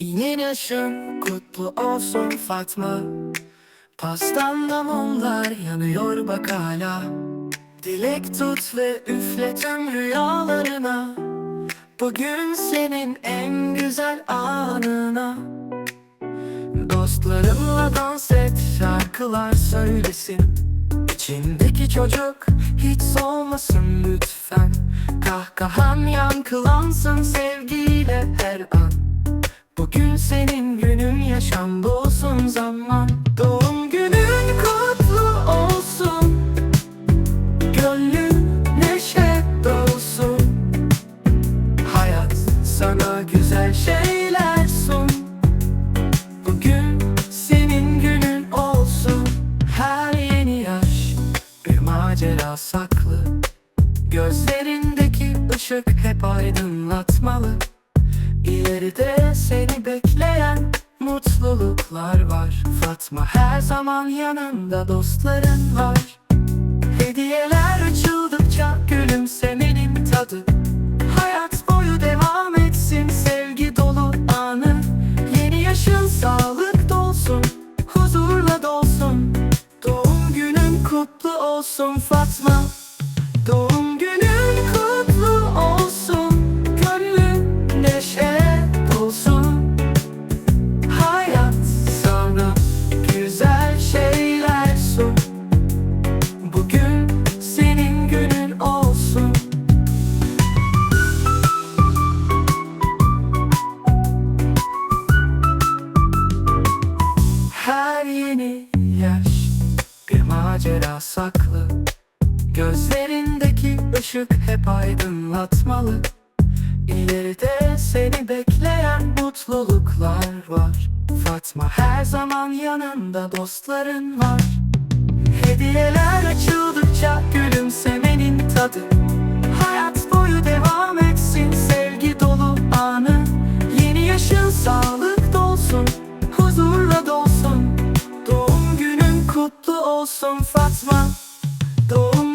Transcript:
Yeni yaşın kutlu olsun Fatma. Pastanla mumlar yanıyor bak hala. Dilek tut ve üfle tüm rüyalarına. Bugün senin en güzel anına. Dostlarınla dans et şarkılar söylesin. İçindeki çocuk hiç solmasın lütfen. Kahkahan yankılansın sevgiyle her an Bugün senin günün yaşam bulsun zaman. Doğum günün kutlu olsun. Gönlün neşe dolsun. Hayat sana güzel şeyler sun. Bugün senin günün olsun. Her yeni yaş bir macera saklı. Gözlerindeki ışık hep aydınlatmalı İleride seni bekleyen mutluluklar var. Fatma her zaman yanında dostların var. Hediyeler açıldıkça gülümsemenin tadı bir macera saklı. Gözlerindeki ışık hep aydınlatmalı. İleride seni bekleyen mutluluklar var. Fatma her zaman yanında dostların var. Hediyeler açıldıkça gülümsemenin tadı. Hayat boyu devam etsin sevgi dolu anı. Yeni yaşın sağlık kutlu olsun Fatma. Doğum